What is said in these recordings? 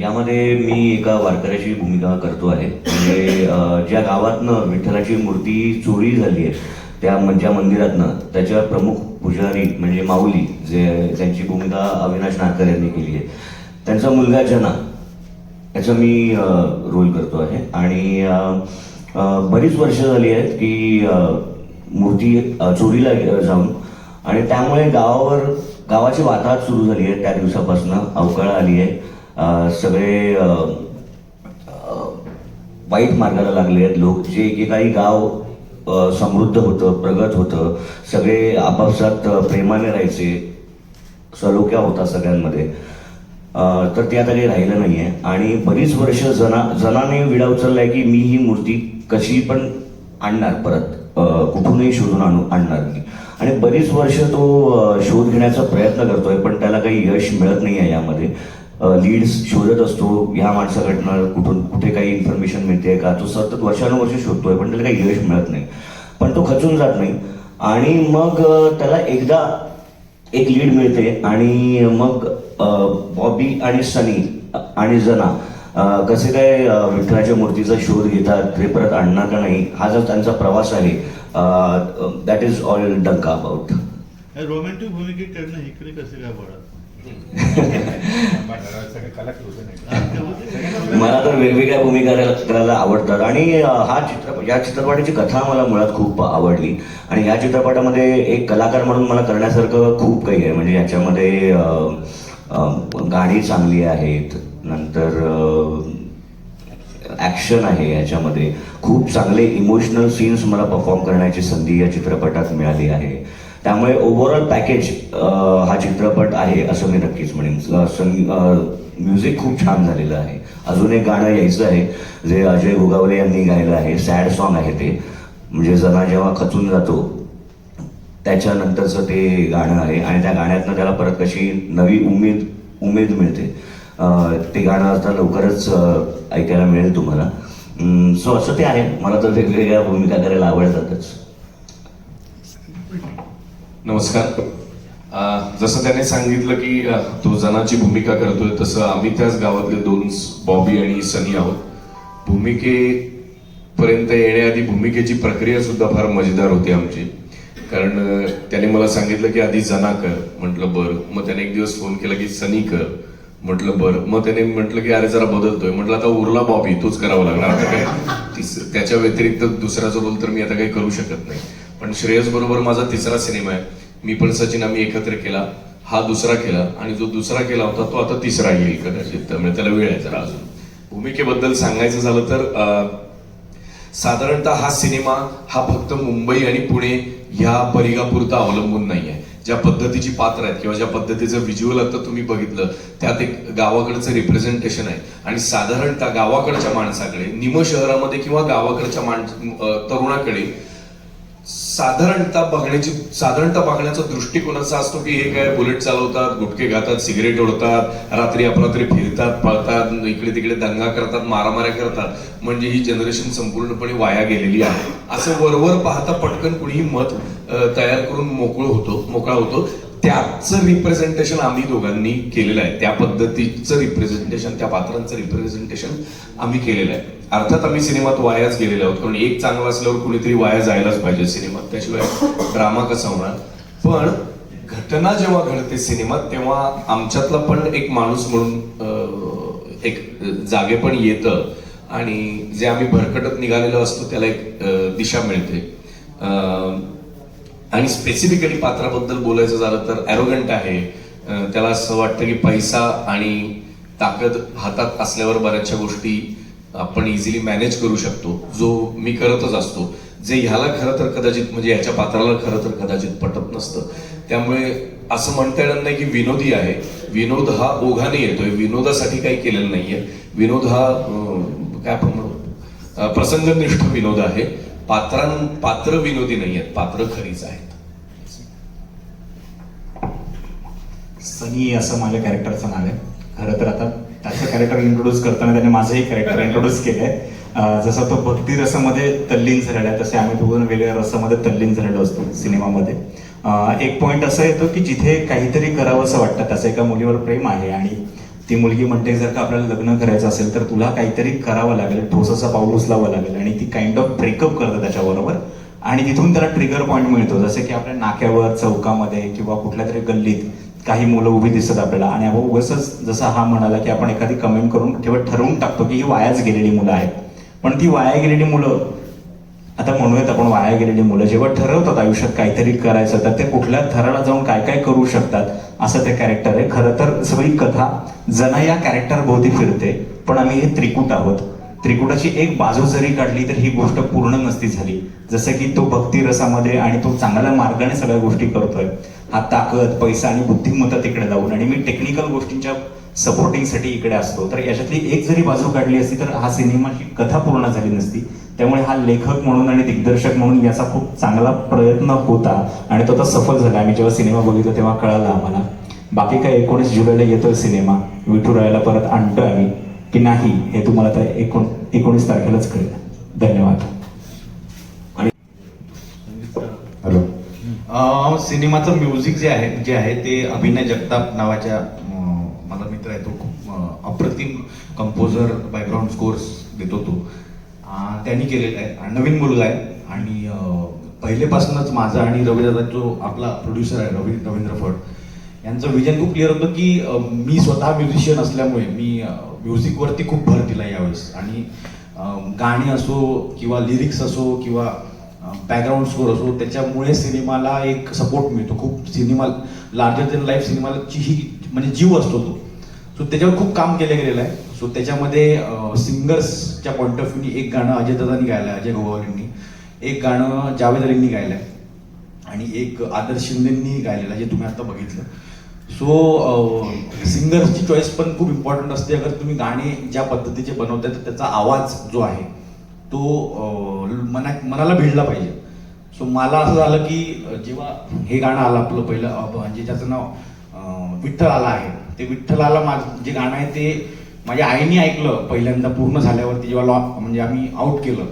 यामध्ये मी एका वारकऱ्याची भूमिका करतो आहे. म्हणजे ज्या गावातनं विठ्ठलाची मूर्ती चोरी झाली आहे त्या ज्या मंदिरातनं त्याच्या प्रमुख पुजारी म्हणजे माऊली जे त्यांची भूमिका अविनाश नारकर यांनी केली आहे त्यांचा मुलगा जना याचा मी रोल करतो आहे. आणि बरीच वर्ष झाली आहेत की मूर्ती चोरीला जाऊन. आणि त्यामुळे गावावर गावाची वाताहत सुरू झाली आहे त्या दिवसापासून अवकाळ आली आहे सगळे वाईट मार्गाला लागले आहेत. लोक जे एकेकाळी गाव समृद्ध होतं प्रगत होतं सगळे आपापसात प्रेमाने राहायचे सलोख्या होता सगळ्यांमध्ये. तर ते आता काही राहिलं नाही आहे आणि बरीच वर्ष जना जनाने विडा उचललाय की मी ही मूर्ती कशी पण आणणार परत. कुठूनही शोधून आणू आणणार मी आणि बरीच वर्ष तो शोध घेण्याचा प्रयत्न करतोय पण त्याला काही यश मिळत नाही आहे यामध्ये. लीड्स शोधत असतो. ह्या माणसाकडनं कुठून कुठे काही इन्फॉर्मेशन मिळते का? तो सतत वर्षानुवर्ष शोधतोय पण त्याला काही यश मिळत नाही. पण तो खचून जात नाही. आणि मग त्याला एकदा एक लीड मिळते आणि मग बॉबी आणि सनी आणि जना कसे काय विठ्ठलाच्या मूर्तीचा शोध घेतात ते परत आणणार का नाही? हा जो त्यांचा प्रवास आहे दॅट इज ऑल डंका अबाउट रोमॅन्टिक भूमिकेत करणं इकडे कसे काय पडत मला तर वेगवेगळ्या भूमिका करायला- आवडतात. आणि हा चित्रपट या चित्रपटाची कथा मला मुळात खूप आवडली. आणि या चित्रपटामध्ये एक कलाकार म्हणून मला करण्यासारखं खूप काही आहे. म्हणजे याच्यामध्ये गाणी चांगली आहेत. नंतर ॲक्शन आहे याच्यामध्ये. खूप चांगले इमोशनल सीन्स मला परफॉर्म करण्याची संधी या चित्रपटात मिळाली आहे. त्यामुळे ओव्हरऑल पॅकेज हा चित्रपट आहे असं मी नक्कीच म्हणेन. म्युझिक खूप छान झालेलं आहे. अजून एक गाणं यायचं आहे जे अजय गोगावले यांनी गायलं आहे. सॅड सॉन्ग आहे ते. म्हणजे जना जेव्हा खचून जातो त्याच्यानंतरचं ते गाणं आहे आणि त्या गाण्यातनं त्याला परत कशी नवी उमेद उमेद मिळते. ते गाणं आता लवकरच ऐकायला मिळेल तुम्हाला. सो असं ते आहे. मला तर वेगवेगळ्या भूमिका करायला आवडतातच. नमस्कार. जसं त्याने सांगितलं की तो जनाची भूमिका करतोय तसं आम्ही त्याच गावातले दोन बॉबी आणि सनी आहोत. भूमिकेपर्यंत येण्याआधी भूमिकेची प्रक्रिया सुद्धा फार मजेदार होती आमची. कारण त्याने मला सांगितलं की आधी जना कर म्हटलं बरं. मग त्याने एक दिवस फोन केला की सनी कर म्हटलं बरं. मग त्याने म्हटलं की अरे जरा बदलतोय. म्हटलं आता उरला बॉबी तोच करावा लागणार. आता काय? त्याच्या व्यतिरिक्त दुसऱ्याचा रोल तर मी आता काही करू शकत नाही. पण श्रेयस बरोबर माझा तिसरा सिनेमा आहे. मी पण सचिन आम्ही एकत्र केला. हा दुसरा केला आणि जो दुसरा केला होता तो आता तिसरा येईल कदाचित. त्यामुळे त्याला वेळ आहे जरा अजून. भूमिकेबद्दल सांगायचं झालं तर साधारणतः हा सिनेमा हा फक्त मुंबई आणि पुणे ह्या परिघापुरता अवलंबून नाही आहे. ज्या पद्धतीची पात्र आहेत किंवा ज्या पद्धतीचं व्हिज्युअल आता तुम्ही बघितलं त्यात एक गावाकडचं रिप्रेझेंटेशन आहे. आणि साधारणतः गावाकडच्या माणसाकडे निम शहरामध्ये किंवा गावाकडच्या माणस तरुणाकडे साधारणतः बघण्याची साधारणतः बघण्याचा दृष्टिकोन असा असतो की हे काय बुलेट चालवतात गुटखे घातात सिगरेट ओढतात रात्री अपरात्री फिरतात पळतात इकडे तिकडे दंगा करतात मारामाऱ्या करतात. म्हणजे ही जनरेशन संपूर्णपणे वाया गेलेली आहे. असं वरवर पाहता पटकन कुणीही मत तयार करून मोकळ होतो मोकळा होतो. त्याचं रिप्रेझेंटेशन आम्ही दोघांनी केलेलं आहे. त्या पद्धतीचं रिप्रेझेंटेशन त्या पात्रांचं रिप्रेझेंटेशन आम्ही केलेलं आहे. अर्थात आम्ही सिनेमात वायाच गेलेले आहोत. कारण एक चांगला असल्यावर कुणीतरी वाया जायलाच पाहिजे सिनेमात. त्याशिवाय ड्रामा कसा होणार? पण घटना जेव्हा घडते सिनेमात तेव्हा आमच्यातला पण एक माणूस म्हणून एक जागे पण येतं. आणि जे आम्ही भरकटत निघालेलो असतो त्याला एक दिशा मिळते. आणि स्पेसिफिकली पात्राबद्दल बोलायचं झालं तर ॲरोगंट आहे. त्याला असं वाटतं की पैसा आणि ताकद हातात असल्यावर बऱ्याचशा गोष्टी आपण इझिली मॅनेज करू शकतो. जो मी करतच असतो. जे ह्याला खरं तर कदाचित म्हणजे ह्याच्या पात्राला खरं तर कदाचित पटत नसतं. त्यामुळे असं म्हणता येणार नाही की विनोदी आहे. विनोद हा ओघाने येतोय. विनोदासाठी काही केलेलं नाहीये. विनोद हा काय आपण म्हणू? प्रसंगनिष्ठ विनोद आहे. पात्रां पात्र विनोदी नाही आहेत पात्र खरीच आहेत. सनी असं माझ्या कॅरेक्टरचं नाव आहे. खरं तर आता त्याचं कॅरेक्टर इंट्रोड्यूस करताना त्याने माझंही कॅरेक्टर इंट्रोड्यूस केलंय. जसं तो भक्ती रसामध्ये तल्लीन झालेला आहे तसे आम्ही दोघं वेगळ्या रसामध्ये तल्लीन झालेलो असतो सिनेमामध्ये. एक पॉइंट असा येतो की जिथे काहीतरी करावं असं वाटतं त्याचं एका मुलीवर प्रेम आहे आणि ती मुलगी म्हणते जर का आपल्याला लग्न करायचं असेल तर तुला काहीतरी करावं लागेल ठोस असा पाऊल उचलावं लागेल. आणि ती काइंड ऑफ ब्रेकअप करतं त्याच्याबरोबर. आणि तिथून त्याला ट्रिगर पॉईंट मिळतो जसं की आपल्या नाक्यावर चौकामध्ये किंवा कुठल्या तरी गल्लीत काही मुलं उभी दिसतात आपल्याला. आणि आपण उगाच जसं हा म्हणाला की आपण एखादी कमेंट करून तेव्हा ठरवून टाकतो की ही वायाच गेलेली मुलं आहेत. पण ती वाया गेलेली मुलं आता म्हणूयात आपण वाया गेलेली मुलं जेव्हा ठरवतात आयुष्यात काहीतरी करायचं तर ते कुठल्या थराला जाऊन काय काय करू शकतात असं ते कॅरेक्टर आहे. खरं तर सगळी कथा जना या कॅरेक्टर भोवती फिरते पण आम्ही हे त्रिकूट आहोत. त्रिकुटाची एक बाजू जरी काढली तर ही गोष्ट पूर्ण नसती झाली. जसं की तो भक्ती रसामध्ये आणि तो चांगल्या मार्गाने सगळ्या गोष्टी करतोय. हा ताकद पैसा आणि बुद्धिमत्ता तिकडे लावून. आणि मी टेक्निकल गोष्टींच्या सपोर्टिंगसाठी इकडे असतो. तर याच्यातली एक जरी बाजू काढली असती तर हा सिनेमाची कथा पूर्ण झाली नसती. त्यामुळे हा लेखक म्हणून आणि दिग्दर्शक म्हणून याचा खूप चांगला प्रयत्न होता. आणि तो आता सफल झाला. आम्ही जेव्हा सिनेमा बघितला तेव्हा कळाला आम्हाला. बाकी काय एकोणीस जुलैला येतोय सिनेमा. विठुरायाला परत आणतोय आम्ही. की नाही हे तुम्हाला तर एकोण एकोणीस तारखेलाच कळेल. धन्यवाद हॅलो अं, सिनेमाचं म्युझिक जे आहे जे आहे ते अभिनय जगताप नावाच्या माझा मित्र आहे तो खूप अप्रतिम कंपोजर बॅकग्राऊंड स्कोर्स देतो तो. त्यांनी केलेला आहे. आणि नवीन मुलगा आहे. आणि पहिलेपासूनच माझा आणि रवीदादा जो आपला प्रोड्युसर आहे रवी रवींद्र फड यांचं विजन खूप क्लिअर होतं की मी स्वतः म्युझिशियन असल्यामुळे मी म्युझिकवरती खूप भर दिला यावेळेस. आणि गाणी असो किंवा लिरिक्स असो किंवा बॅकग्राऊंड स्कोर असो त्याच्यामुळे सिनेमाला एक सपोर्ट मिळतो. खूप सिनेमा लार्जर देन लाईफ सिनेमाची ही म्हणजे जीव असतो तो. सो त्याच्यावर खूप काम केलं गेलेलं आहे. सो त्याच्यामध्ये सिंगर्सच्या पॉईंट ऑफ व्ह्यूनी एक गाणं अजय दादांनी गायलं आहे अजय गोवाल यांनी. एक गाणं जावेद अलींनी गायलं आहे. आणि एक आदर्श शिंदेंनी गायलेलं आहे जे तुम्ही आता बघितलं. सो सिंगर्सची चॉईस पण खूप इम्पॉर्टंट असते. अगर तुम्ही गाणे ज्या पद्धतीचे बनवताय तर त्याचा आवाज जो आहे तो मना मनाला भिडला पाहिजे. सो मला असं झालं की जेव्हा हे गाणं आलं आपलं पहिलं म्हणजे ज्याचं नाव विठ्ठल आला आहे. ते विठ्ठल आला माझ जे गाणं आहे ते माझ्या आईने ऐकलं पहिल्यांदा पूर्ण झाल्यावरती जेव्हा लॉ म्हणजे आम्ही आउट केलं.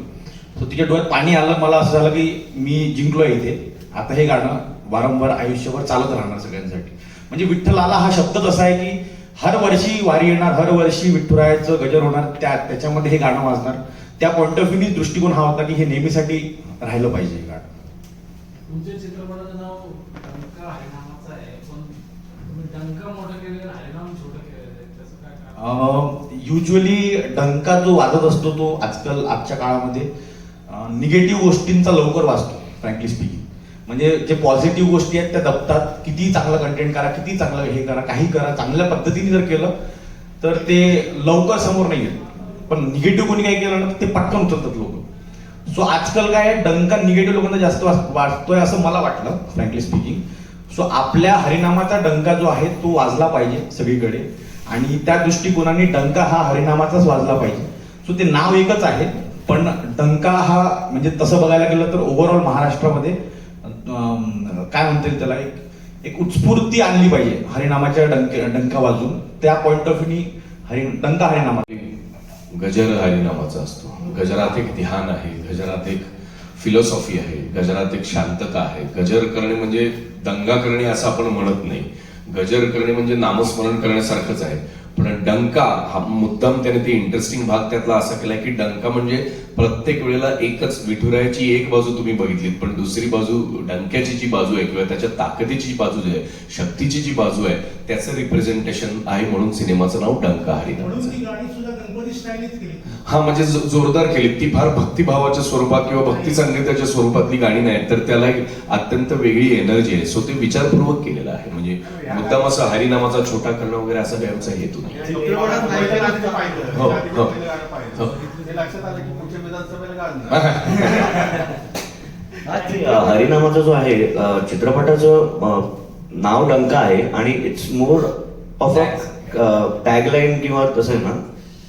सो तिच्या डोळ्यात पाणी आलं. मला असं झालं की मी जिंकलो इथे. आता हे गाणं वारंवार आयुष्यभर चालत राहणार सगळ्यांसाठी. म्हणजे विठ्ठल आला हा शब्दच असा आहे की हर वर्षी वारी येणार हर वर्षी विठ्ठुरायाचं गजर होणार त्या त्याच्यामध्ये हे गाणं वाजणार. त्या पॉईंट ऑफ व्ह्यूनी दृष्टिकोन हा होता की हे नेहमीसाठी राहिलं पाहिजे. गाणं तुमच्या चित्रपटाचं नाव डंका हरिनामाचं आहे पण तुम्ही डंका मोठं केलेलं आणि हरिनाम छोटं केलेलं आहे त्याचं काय कारण? युजली डंका जो वाजत असतो तो आजकाल आजच्या काळामध्ये निगेटिव्ह गोष्टींचा लवकर वाचतो फ्रँकली स्पीकिंग म्हणजे जे पॉझिटिव्ह गोष्टी आहेत त्या दबतात किती चांगलं कंटेंट करा किती चांगलं हे करा काही करा चांगल्या पद्धतीने जर केलं तर ते लवकर समोर नाही येत पण निगेटिव्ह कोणी काही केलं ना ते पटकन उचलतात लोक. सो आजकाल काय आहे, डंका निगेटिव्ह लोकांना जास्त वाच- असं मला वाटलं फ्रँकली स्पीकिंग सो आपल्या हरिनामाचा डंका जो आहे तो वाजला पाहिजे सगळीकडे. आणि त्या दृष्टिकोनाने डंका हा हरिनामाचाच वाजला पाहिजे. सो ते नाव एकच आहे पण डंका हा म्हणजे तसं बघायला गेलं तर ओव्हरऑल महाराष्ट्रामध्ये काय म्हणता येईल त्याला एक एक उत्स्फूर्ती आणली पाहिजे हरिनामाच्या डंके डंका वाजून. त्या पॉईंट ऑफ व्ह्यूनी हरि डंका हरिनामा गजर हरिनामाचा असतो. गजरात एक ध्यान आहे गजरात एक फिलॉसॉफी आहे गजरात एक शांतता आहे. गजर करणे म्हणजे दंगा करणे असं आपण म्हणत नाही. गजर करणे म्हणजे नामस्मरण करण्यासारखंच आहे. पण डंका हा मुद्दाम त्याने ते इंटरेस्टिंग भाग त्यातला असा केलाय की डंका म्हणजे प्रत्येक वेळेला एकच विठुरायाची एक बाजू तुम्ही बघितलीत पण दुसरी बाजू डंक्याची जी बाजू आहे किंवा त्याच्या ताकदीची जी बाजू जी आहे शक्तीची जी बाजू आहे त्याचं रिप्रेझेंटेशन आहे म्हणून सिनेमाचं नाव डंका हरिनामाचं हा म्हणजे जोरदार केली. ती फार भक्तिभावाच्या स्वरूपात किंवा भक्ती संगीताच्या स्वरूपातली गाणी नाही तर त्याला एक अत्यंत वेगळी एनर्जी आहे. सो ते विचारपूर्वक केलेलं आहे. म्हणजे मुद्दाम असं हरिनामाचा छोटा करणं वगैरे असा काही आमचा हेतू नाही. हो, हो. हो. हे अ, हरिनामाचा जो आहे चित्रपटाचं नाव डंका आहे आणि it's more of a tagline किंवा तसं आहे ना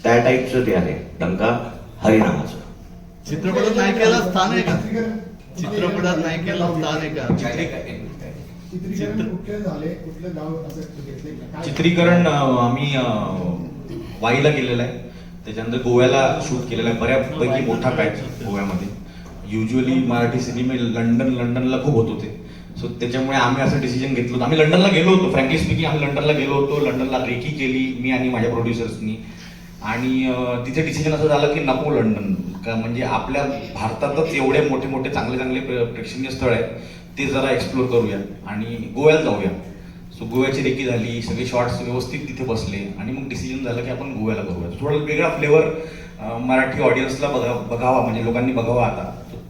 त्या टाईपचं ते आहे. डंका हरिनामाचं. चित्रपटात नायिकेला स्थान आहे का? चित्रपटात नायिकेला स्थान आहे का? चित्रीकरण कुठले झाले? कुठले गाव असं घेतले का? काय- चित्रीकरण अं, आम्ही वाईला केलेलं आहे. त्याच्यानंतर गोव्याला शूट केलेलं आहे. बऱ्यापैकी मोठा पॅच गोव्यामध्ये. युजली मराठी सिनेमे लंडन लंडनला खूप होत होते. सो त्याच्यामुळे आम्ही असं डिसिजन घेतलं होतं. आम्ही लंडनला गेलो होतो फ्रँकली स्पीकिंग आम्ही लंडनला गेलो होतो. लंडनला रेकी केली मी आणि माझ्या प्रोड्युसर्सनी आणि तिथे डिसिजन असं झालं की नको लंडन. का म्हणजे आपल्या भारतातच एवढे मोठे मोठे चांगले चांगले प्रेक्षणीय स्थळ आहेत ते जरा एक्सप्लोर करूया. आणि गोव्याला जाऊया. सो गोव्याची रेकी झाली सगळे शॉर्ट्स व्यवस्थित तिथे बसले आणि मग डिसिजन झालं की आपण गोव्याला करूया थोडा वेगळा फ्लेवर मराठी ऑडियन्सला बघा बघावा म्हणजे लोकांनी बघावा आता.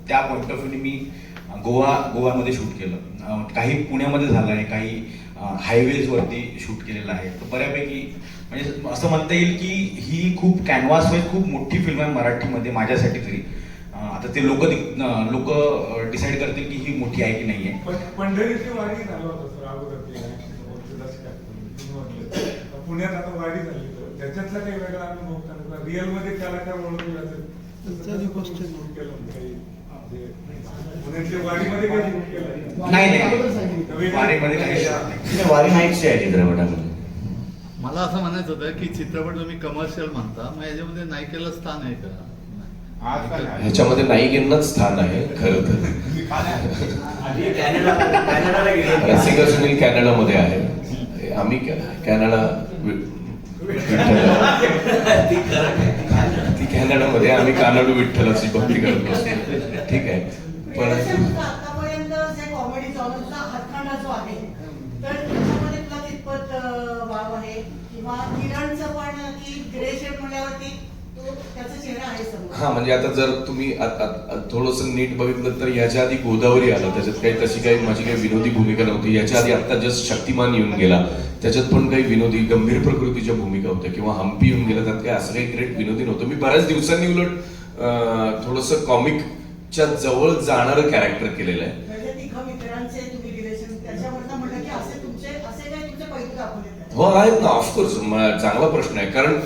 त्या पॉईंट ऑफ व्ह्यूने मी गोवा गोव्यामध्ये शूट केलं. काही पुण्यामध्ये झालं आहे काही हायवेजवरती शूट केलेलं आहे. तर बऱ्यापैकी म्हणजे असं म्हणता येईल की ही खूप कॅनव्हास वाईज खूप मोठी फिल्म आहे मराठीमध्ये माझ्यासाठी तरी. आता ते लोक लोक डिसाईड करतील की ही मोठी आहे की नाही आहे. पण पंढरीची वारी झालं होतं सर अगोदर. पुण्यात आता वारी झाली तर त्याच्यातला काही वेगळा अनुभव का? रिअलमध्ये त्याला काय ओळखलं जातं? वारी नाईटची आहे चित्रपटामध्ये. मला असं म्हणायचं होतं की चित्रपट तुम्ही कमर्शियल म्हणता मग याच्यामध्ये नायिकेला स्थान आहे का? आज काय आहे? ह्याच्यामध्ये नायिकेंनाच स्थान आहे खरं तर. रसिका सुनील कॅनडामध्ये आहे. आम्ही कॅनडा ती कॅनडामध्ये आम्ही कानडू विठ्ठलाची भक्ती करत ठीक आहे. पण आतापर्यंत जे कॉमेडी जॉनरचा हातखंडा जो आहे तर त्याच्यामध्ये तुला कितपत अं, वाव आहे किंवा किरणचं पण की ग्रे शेड म्हणल्यावरती तो त्याचा चेहरा आहे समोर हा म्हणजे आता जर तुम्ही थोडस नीट बघितलं तर याच्या आधी गोदावरी आलं. त्याच्यात काही तशी काही माझी काही विनोदी भूमिका नव्हती. याच्या आधी आता जस्ट शक्तिमान येऊन गेला. त्याच्यात पण काही विनोदी गंभीर प्रकृतीच्या भूमिका होत्या किंवा हम्पी येऊन गेला. त्यात काही असं काही ग्रेट विनोदी नव्हतं. मी बऱ्याच दिवसांनी उलट थोडस कॉमिकच्या जवळ जाणारं कॅरेक्टर केलेलं आहे. म्हणजे. हो आहेत ना. ऑफकोर्स चांगला प्रश्न आहे. कारण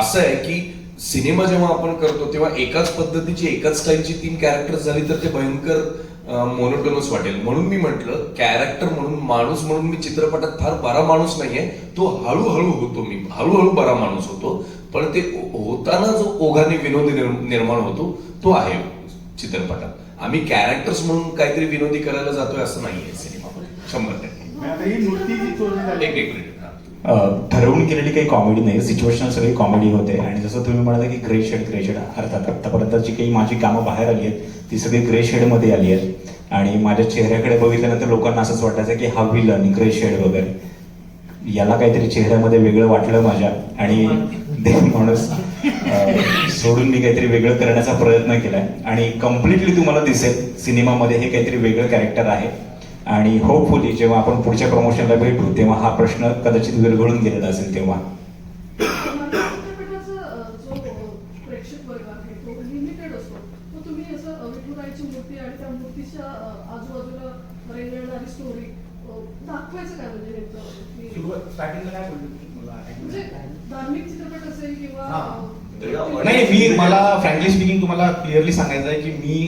असं आहे की सिनेमा जेव्हा आपण करतो तेव्हा एकाच पद्धतीची एकाच स्टाईलची तीन कॅरेक्टर झाली तर ते भयंकर मोनोटोनस वाटेल. म्हणून मी म्हटलं कॅरेक्टर म्हणून माणूस म्हणून मी चित्रपटात फार बरा माणूस नाहीये. तो हळूहळू होतो मी. हळूहळू बरा माणूस होतो. पण ते होताना जो ओघाने विनोदी निर्म- निर्माण होतो तो आहे चित्रपटात. आम्ही कॅरेक्टर्स म्हणून काहीतरी विनोदी करायला जातोय असं नाहीये सिनेमामध्ये. शंभर टक्के. एक एक मिनिट. ठरवून केलेली काही कॉमेडी नाही. सिच्युएशनल सगळी कॉमेडी होते. आणि जसं तुम्ही म्हणाला की ग्रे शेड ग्रे शेड अर्थात आतापर्यंत जी काही माझी कामं बाहेर आली आहेत ती सगळी ग्रे शेडमध्ये आली आहेत. आणि माझ्या चेहऱ्याकडे बघितल्यानंतर लोकांना असंच वाटायचं की हा विलन ग्रे शेड वगैरे. याला काहीतरी चेहऱ्यामध्ये वेगळं वाटलं माझ्या. आणि ते माणूस सोडून मी काहीतरी वेगळं करण्याचा प्रयत्न केलाय. आणि कम्प्लिटली तुम्हाला दिसेल सिनेमामध्ये हे काहीतरी वेगळं कॅरेक्टर आहे. आणि होपफुली जेव्हा आपण पुढच्या प्रमोशनला भेटू तेव्हा हा प्रश्न कदाचित विरघळून गेलेला असेल तेव्हा. नाही मी मला फ्रँकली स्पीकिंग तुम्हाला क्लिअरली सांगायचं आहे की मी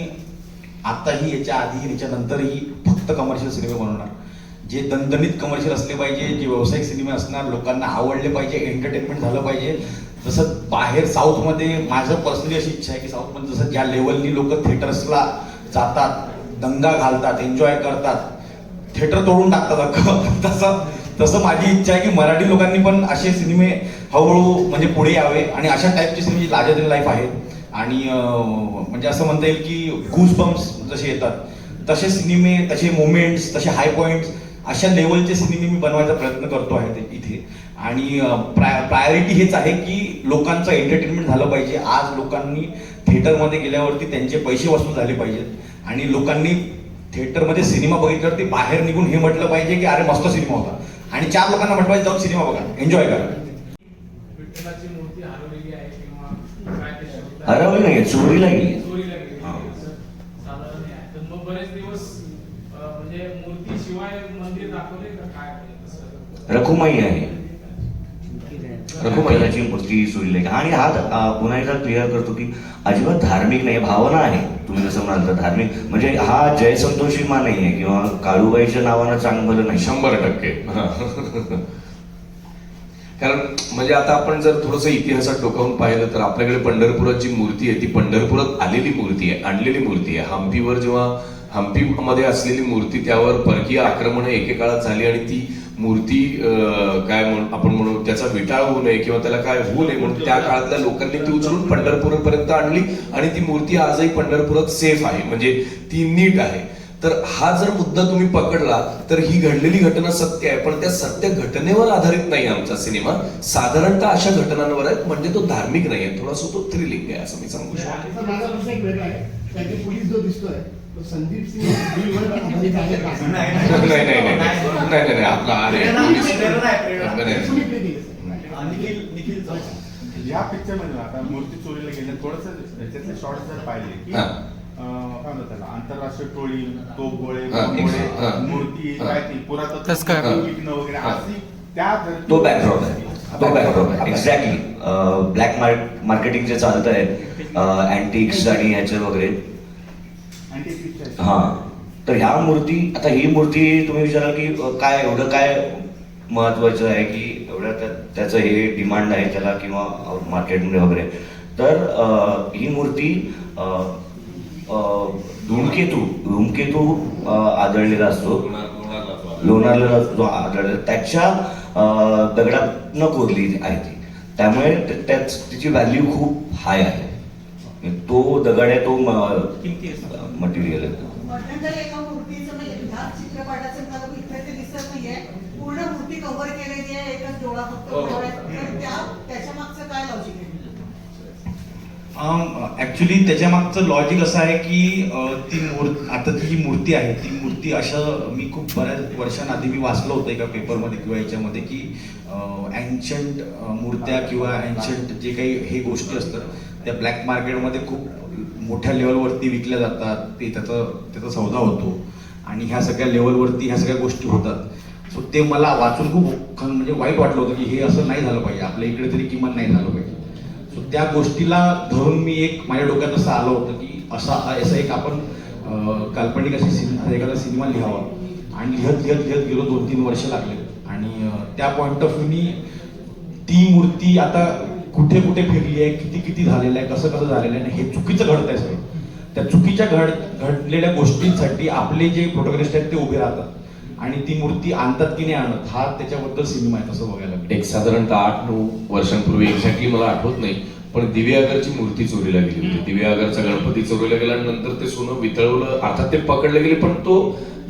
आताही याच्या आधी याच्या नंतरही फक्त कमर्शियल सिनेमे बनवणार. जे दणदणीत कमर्शियल असले पाहिजे जे व्यावसायिक सिनेमे असणार लोकांना आवडले पाहिजे एंटरटेनमेंट झालं पाहिजे. जसं बाहेर साऊथमध्ये माझं पर्सनली अशी इच्छा आहे की साऊथमध्ये जसं ज्या लेवलनी लोक थिएटर्सला जातात दंगा घालतात एन्जॉय करतात थिएटर तोडून टाकतात अख्खं तसं तसं माझी इच्छा आहे की मराठी लोकांनी पण असे सिनेमे हळूहळू म्हणजे पुढे यावे. आणि अशा टाईपचे सिनेमे लार्जर लाईफ आहेत आणि म्हणजे असं म्हणता येईल की घूस बम्प्स जसे येतात. तसे सिनेमे तसे मुवमेंट्स तसे हाय पॉईंट्स अशा लेवलचे सिनेमे मी बनवायचा प्रयत्न करतो आहे ते इथे. आणि प्राय प्रायोरिटी हेच आहे की लोकांचं एंटरटेनमेंट झालं पाहिजे. आज लोकांनी थिएटरमध्ये गेल्यावरती त्यांचे पैसे वसूल झाले पाहिजेत. आणि लोकांनी थिएटरमध्ये सिनेमा बघितल्यावरती बाहेर निघून हे म्हटलं पाहिजे की अरे मस्त सिनेमा होता. आणि चार लोकांना म्हटलं पाहिजे जाऊन सिनेमा बघा. एन्जॉय करा विठ्ठलाची मूर्ती हरवलेली आहे किंवा काय ते शब्द हरवली नाहीये, चोरीला गेली. चोरीला गेली हा. असं साधारण हे आहे तर मग बरेच दिवस अं, म्हणजे मूर्ती शिवाय मंदिर दाखवले का काय म्हणजे तसं रखुमाई आहे रखुमाईची मूर्ती चोरीला गेली. आणि हा अ, पुन्हा एकदा क्लिअर करतो की अजिबात धार्मिक नाही भावना आहे तुम्ही जसं म्हणाल तर धार्मिक म्हणजे हा जयसंतोषी मा नाहीये किंवा काळूबाईच्या नावानं चांगलं नाही शंभर टक्के. कारण म्हणजे आता आपण जर थोडस इतिहासात डोकावून पाहिलं तर आपल्याकडे पंढरपुरात जी मूर्ती आहे ती पंढरपुरात आलेली मूर्ती आहे आणलेली मूर्ती आहे. हम्पीवर जेव्हा हम्पीमध्ये असलेली मूर्ती त्यावर परकीय आक्रमण एकेकाळात झाली आणि ती मूर्ती काय म्हणून आपण म्हणू त्याचा विटाळ होऊ नये किंवा त्याला काय होऊ नये म्हणून त्या काळातल्या लोकांनी ती उचलून पंढरपूरपर्यंत आणली आणि ती मूर्ती आजही पंढरपुरात सेफ आहे. म्हणजे ती नीट आहे. तर हा जर मुद्दा तुम्ही पकडला तर ही घडलेली घटना सत्य आहे. पण त्या सत्य घटनेवर आधारित नाही आमचा सिनेमा. साधारणतः अशा घटनांवर आहे म्हणजे तो धार्मिक नाही आहे. थोडासा तो थ्रिलिंग आहे असं मी सांगू शकतो. संदीप सिंग? नाही नाही नाही. आपला. या पिक्चरमध्ये आता मूर्ती चोरीला गेले थोडस त्याच्यातले शॉर्ट जर पाहिले काय म्हणतात त्याला आंतरराष्ट्रीय टोळी तोफगोळे हा, हा. मूर्ती हा. काय ती पुरातत्व तस्कर. विकणं वगैरे हा. अशी त्या धर्ती- तो बॅकग्राऊंड आहे तो बॅकग्राऊंड आहे एक्झॅक्टली ब्लॅक मार्केटिंग जे चालत आहे अँटिक्स आणि ह्याचे वगैरे. हा तर ह्या मूर्ती आता ही मूर्ती तुम्ही विचाराल की अ, काय एवढं काय महत्वाचं आहे की एवढं त्या- त्याचं हे डिमांड आहे त्याला किंवा मार्केटमध्ये वगैरे तर अ, ही मूर्ती अ, धूमकेतू धूमकेतू आदळलेला असतो. लोणारला जो आढळला त्याच्या दगडातनं कोरली आहे ती. त्यामुळे त- त्याच तिची व्हॅल्यू खूप हाय आहे. म्हणजे तो दगड आहे तो मटेरियल आहे. मध्यंतरी एका मूर्तीचं म्हणजे ह्या चित्रपटाचं मला इथे ते दिसत नाहीये. पूर्ण मूर्ती कव्हर केलेली आहे एकच डोळा फक्त हो. cover आहे. तर त्या त्याच्या मागचं काय लॉजिक आहे ऍक्च्युली त्याच्यामागचं लॉजिक असं आहे की ती मूर्ती आता ती जी मूर्ती आहे ती मूर्ती असं मी खूप बऱ्याच वर्षांआधी मी वाचलं होतं एका पेपरमध्ये किंवा याच्यामध्ये की अँशंट मूर्त्या किंवा अँशंट जे काही हे गोष्टी असतात त्या ब्लॅक मार्केटमध्ये खूप मोठ्या लेवलवरती विकल्या जातात ते त्याचा त्याचा सौदा होतो. आणि ह्या सगळ्या लेवलवरती ह्या सगळ्या गोष्टी होतात. सो ते मला वाचून खूप म्हणजे वाईट वाटलं होतं की हे असं नाही झालं पाहिजे. आपल्या इकडे तरी किमान नाही झालं पाहिजे. त्या गोष्टीला धरून मी एक माझ्या डोक्यात असं आलं होतं की असा असं एक आपण काल्पनिक अशी सिनेमा एखादा सिनेमा लिहावा. आणि लिहत लिहत लिहत गेलो दोन तीन वर्ष लागले. आणि त्या पॉईंट ऑफ व्ह्यूनी ती मूर्ती आता कुठे कुठे फिरली आहे किती किती झालेलं आहे कसं कसं झालेलं आहे हे चुकीचं घडत आहे सगळं. त्या चुकीच्या घड घडलेल्या गोष्टींसाठी आपले जे प्रोटोग्रिस्ट आहेत ते उभे राहतात. आणि ती मूर्ती आणतात की नाही आणत. हा त्याच्याबद्दल सिनेमा आहे तसं बघायला. एक साधारणतः आठ नऊ वर्षांपूर्वी एक्झॅक्टली मला आठवत नाही पण दिव्यागरची मूर्ती चोरीला गेली होती. दिव्यागरचा गणपती चोरीला गेला आणि नंतर ते सोनं वितळवलं. अर्थात ते पकडले गेले पण तो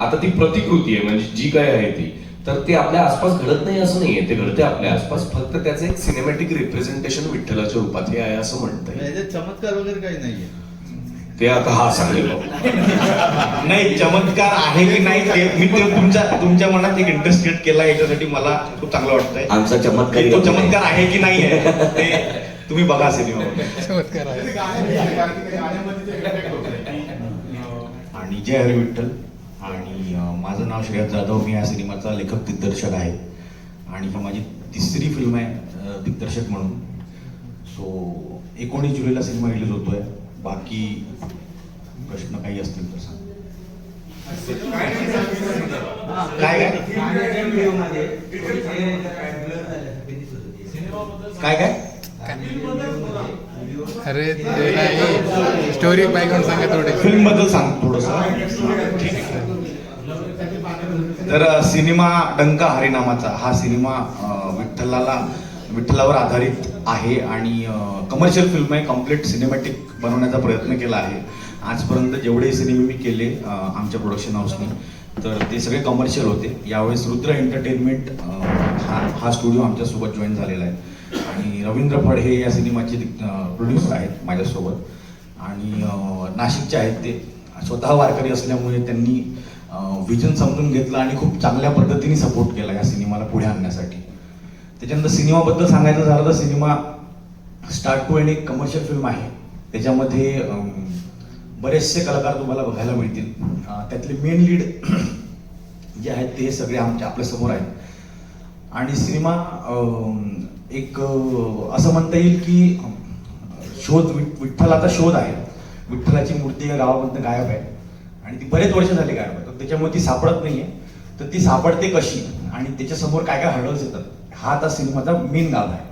आता ती प्रतिकृती आहे म्हणजे जी काय आहे ती. तर ते आपल्या आसपास घडत नाही असं नाहीये. ते घडते आपल्या आसपास. फक्त त्याचं एक सिनेमॅटिक रिप्रेझेंटेशन विठ्ठलाच्या रूपात हे आहे असं म्हणतंय. याच्यात चमत्कार वगैरे काही नाहीये. ते आता हा सांगेल नाही चमत्कार आहे की नाही ते मी ते तुमच्या तुमच्या मनात एक इंटरेस्ट क्रिएट केला याच्यासाठी मला खूप चांगलं वाटतंय. आमचा चमत्कार तो चमत्कार आहे की नाही आहे ते तुम्ही बघा अं, आणि जय हरी विठ्ठल. आणि माझं नाव श्रेयस जाधव. मी या सिनेमाचा लेखक दिग्दर्शक आहे. आणि ही माझी तिसरी फिल्म आहे दिग्दर्शक म्हणून. सो एकोणीस जुलैला सिनेमा रिलीज होतोय. बाकी प्रश्न काही असतील तर सांग. काय? काय काय? अरे स्टोरी बॅकग्राऊंड सांगा थोडे. फिल्मबद्दल सांग थोडस. तर अ, सिनेमा डंका हरिनामाचा हा सिनेमा विठ्ठलाला विठ्ठलावर आधारित आहे आणि कमर्शियल फिल्म आहे. कंप्लीट सिनेमॅटिक बनवण्याचा प्रयत्न केला आहे. आजपर्यंत जेवढे सिनेमे मी केले आमच्या प्रोडक्शन हाऊसने तर ते सगळे कमर्शियल होते. यावेळेस रुद्र एंटरटेनमेंट हा हा स्टुडिओ आमच्यासोबत जॉईन झालेला आहे. आणि रवींद्र फड हे या सिनेमाचे प्रोड्युसर आहेत माझ्यासोबत. आणि नाशिकचे आहेत ते. स्वतः वारकरी असल्यामुळे त्यांनी विजन समजून घेतलं आणि खूप चांगल्या पद्धतीने सपोर्ट केला या सिनेमाला पुढे आणण्यासाठी. त्याच्यानंतर सिनेमाबद्दल सांगायचं झालं तर सिनेमा स्टार्ट टू एंड एक कमर्शियल फिल्म आहे. त्याच्यामध्ये बरेचसे कलाकार तुम्हाला बघायला मिळतील. त्यातले मेन लीड जे आहेत ते सगळे आमच्या आपल्यासमोर आहेत. आणि सिनेमा एक असं म्हणता येईल की शोध विठ्ठलाचा शोध आहे. विठ्ठलाची मूर्ती या गावामधनं गायब आहे. आणि ती बरेच वर्ष झाली गायब आहे. तर त्याच्यामुळे ती सापडत नाही आहे तर ती सापडते कशी? आणि त्याच्यासमोर काय काय हर्डल्स येतात? हा आता सिनेमाचा मेन गाव आहे.